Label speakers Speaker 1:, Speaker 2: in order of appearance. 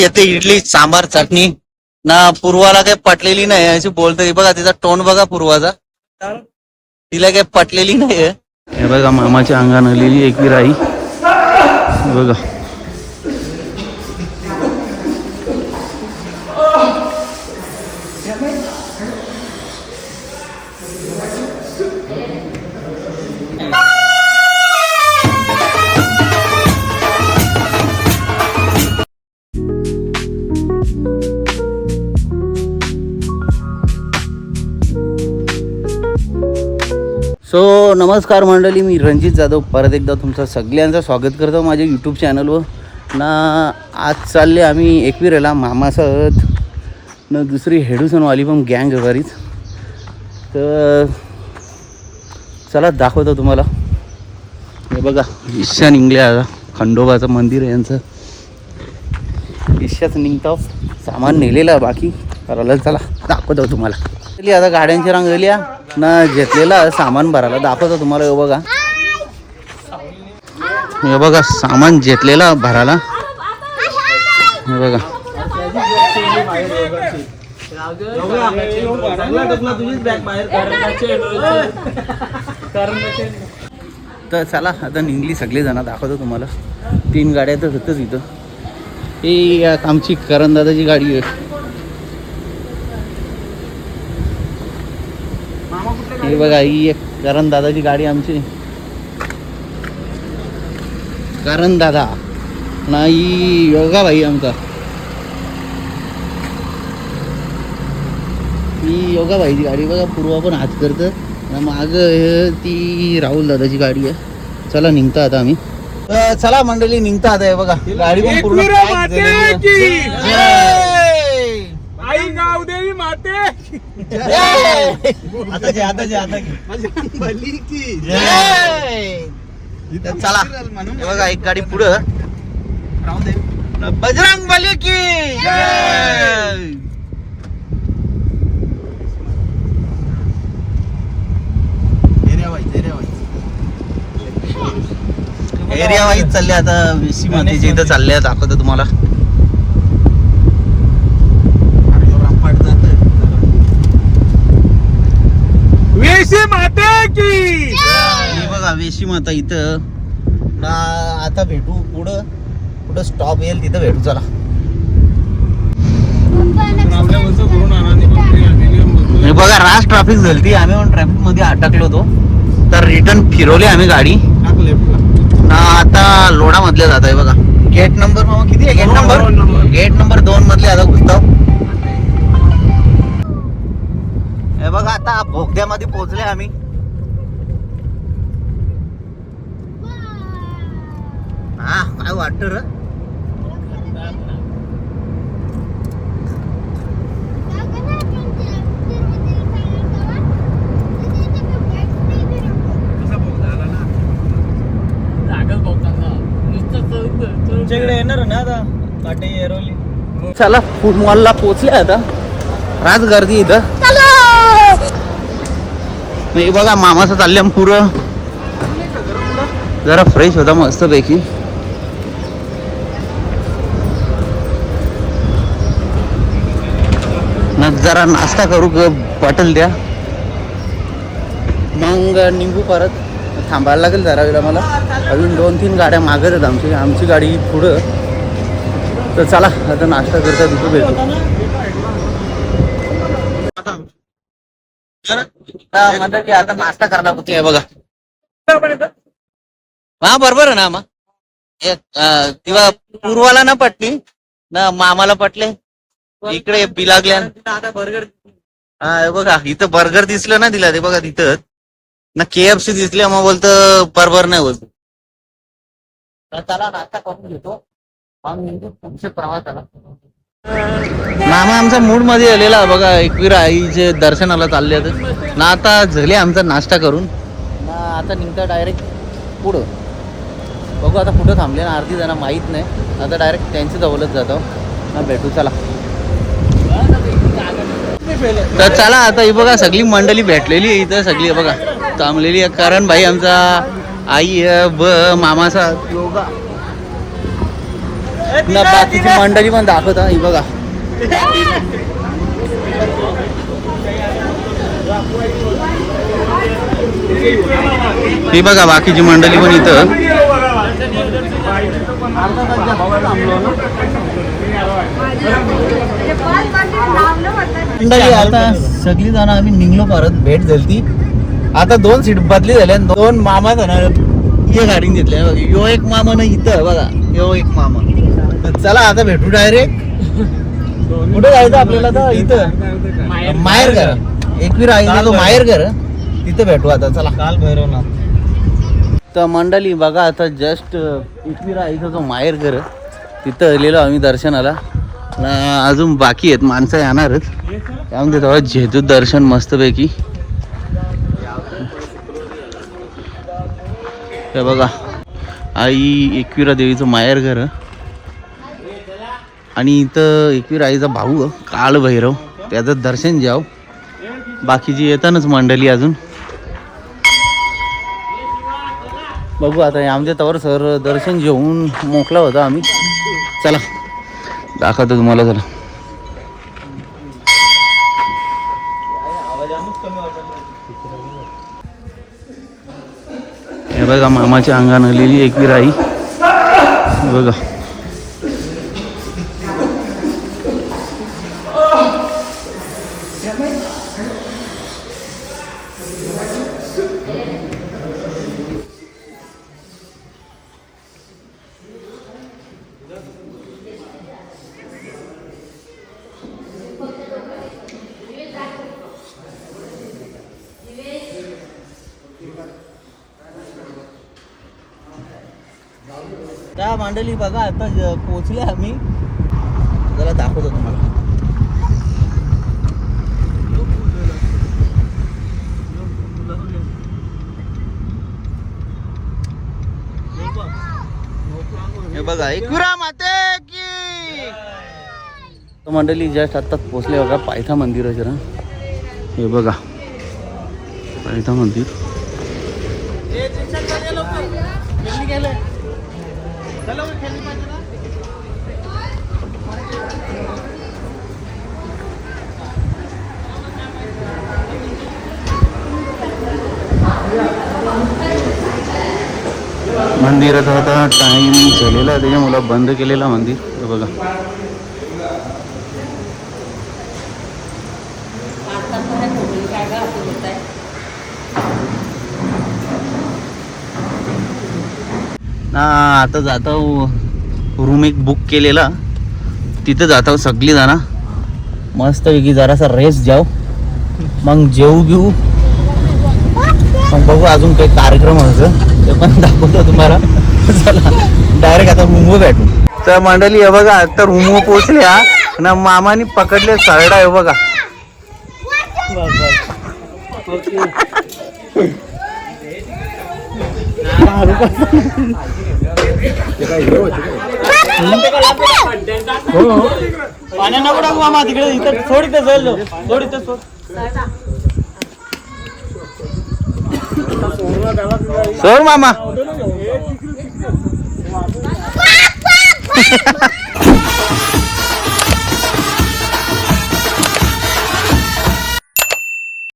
Speaker 1: येते इडली सांबार चटणी. ना पूर्वाला काही पटलेली नाही अशी बोलते बघा तिचा टोन बघा पूर्वाचा. तिला काही पटलेली नाही हे बघा मामाच्या अंगान आलेली एक राई. बघा. सो नमस्कार मंडळी मी रणजित जाधव. परत एकदा तुमचं सगळ्यांचं स्वागत करतो माझ्या यूट्यूब चॅनलवर ना आज चालले आम्ही एकविरेला मामासह. न दुसरी हेडूसनवाली पण गँग घरीच. तर चला दाखवतो तुम्हाला. हे बघा ईशान इंगले आता खंडोबाचं मंदिर आहे यांचं. ईशाच निघतो. सामान नेलेलं बाकी. करायला चला दाखवतो तुम्हाला. आता गाड्यांची रांग गेली आहे. ना घेतलेला सामान भरायला. दाखवतो तुम्हाला हे बघा. हे बघा सामान घेतलेला भरायला. हे बघा. तर चला आता निघली सगळे जण दाखवतो तुम्हाला. तीन गाड्या तर होतच इथं. ही आमची आमची करंदादाची गाडी आहे. ही बघा ही एक करण दादाची गाडी आमची. करण दादा. नाही योगा भाई आमचा. ही योगा भाईची गाडी बघा पूर्वा पण हात करतं. ना माग ती राहुल दादाची गाडी आहे. चला निघता आता आम्ही. चला मंडळी निघता आता हे बघा. गाडी पण पूर्ण pack
Speaker 2: माते. की
Speaker 1: आता जे आता जे आता जय! तर चला. हे बघा एक गाडी पुढं. बजरंग बली की. जय! एरिया वाईज चालले आता विशी मातीच्या इथं चालले दाखवतो तुम्हाला.
Speaker 2: वेशी माते की!
Speaker 1: हे बघा वेशी माता इथं. ना आता भेटू पुढं. पुढं स्टॉप येईल तिथं भेटू चला. हे बघा रास ट्रॅफिक झाली ती आम्ही पण ट्रॅफिकमध्ये अटकलो होतो. तर रिटर्न फिरवली आम्ही गाडी. ना आता लोडा मधले जात आहे बघा. गेट नंबर मामा किती आहे? गेट आता भोगद्यामध्ये पोहोचले आम्ही. हा काय वाटत र?
Speaker 2: तुमच्याकडे येणार ना आता? काटे एरोली.
Speaker 1: चला फूड मॉलला पोहोचले आता. राज गर्दी इथं. हे बघा मामाचं चाललं पुरं. जरा फ्रेश होता मस्त पैकी मग जरा नाश्ता करू ग बॉटल द्या. मग निघू परत. थांबायला लागेल जरा वेळा मला अजून दोन तीन गाड्या मागत आहेत आमची. आमची गाडी पुढं. तर चला आता नाश्ता करता तिथं भेटू. तर म्हणतात की आता नाश्ता करायला होती आहे बघा. हा बरोबर आहे ना मग तेव्हा पूर्वाला ना पटली ना मामाला पटले. इकडे बी
Speaker 2: लागले. बर्गर
Speaker 1: हा बघा इथं बर्गर दिसलं ना तिला ते बघा तिथं. ना के एफ सी दिसली मग बोलत बरोबर नाही बोलत. तर चला नाश्ता करून घेतो. मग निघू प्रवासाला मामा आमचा मूडमध्ये आलेला बघा एकवीर आईचे दर्शनाला चालले होते ना आता झाले आमचा नाश्ता करून. ना आता निघता डायरेक्ट पुढं. बघू आता कुठं थांबले ना अर्धी जणा माहीत नाही. आता डायरेक्ट त्यांची जवळच जातो. ना भेटू चला. तर चला आता ही बघा सगळी मंडळी भेटलेली आहे इथं सगळी बघा थांबलेली आहे. कारण भाई आमचा आई ब मामाचा. योगा ना बाकीची मंडळी पण दाखवत ही बघा. ही बघा बाकीची मंडळी पण इथं. मंडळी आता सगळी जण आम्ही निघलो परत भेट झाली आता दोन सीट बदली झाल्या दोन मामा जाणार ये गाडी घेतल्या बघा यो एक मामा ना इथं बघा यो एक मामा. तर चला आता भेटू डायरेक्ट कुठे जायचं आपल्याला तर इथं. माहेर घर एकवीर आहे तो माहेर घर तिथं भेटू आता चला.
Speaker 2: काल भैरवनाथ.
Speaker 1: तर मंडळी बघा आता जस्ट एकवीर आईचा जो माहेर घर तिथं आलेलो आम्ही दर्शनाला. न अजून बाकी आहेत माणसं येणारच. त्यामध्ये तेव्हा झेजू दर्शन मस्तपैकी. बघा आई एकविरा देवीचं माहेर घर आणि इथं एकवीर आईचा भाऊ काळ भैरव त्याचं दर्शन घ्याव. बाकीची येतानच मंडळी अजून. बघू आता आमच्या तवर सर दर्शन घेऊन मोकला होता आम्ही. चला दाखवतो तुम्हाला चला. हे बघा मामाच्या अंगान आलेली एकवीर आई. बघा. त्या मांडली बघा आता पोचले पोहोचले आम्ही. जरा दाखवतो तुम्हाला. हे बघा एकविरा माते की! मंडळी जस्ट आत्ताच पोहोचले बघा पायथा मंदिर आहे जरा. हे बघा पायथा मंदिर. मंदिरात आता टाइम झालेला आहे त्याच्यामुळं बंद केलेला मंदिर. हे बघा. ना आता जातो रूम एक बुक केलेला. तिथं जातो सगळी जण मस्त पैकी जरासा रेस्ट जाऊ मग जेऊ घेऊ. मग बघू अजून काही कार्यक्रम होतं ते पण दाखवतो तुम्हाला. चला डायरेक्ट आता रूमवर भेटू. तर मंडळी हे बघा आता रूमवर पोहोचल्या ना मामानी पकडले सरडा आहे बघा.
Speaker 2: पाण्या नको टाकू मामा. तिकडे इथं सोड इथं सोड. सोड इथं सोड.
Speaker 1: सोड मामा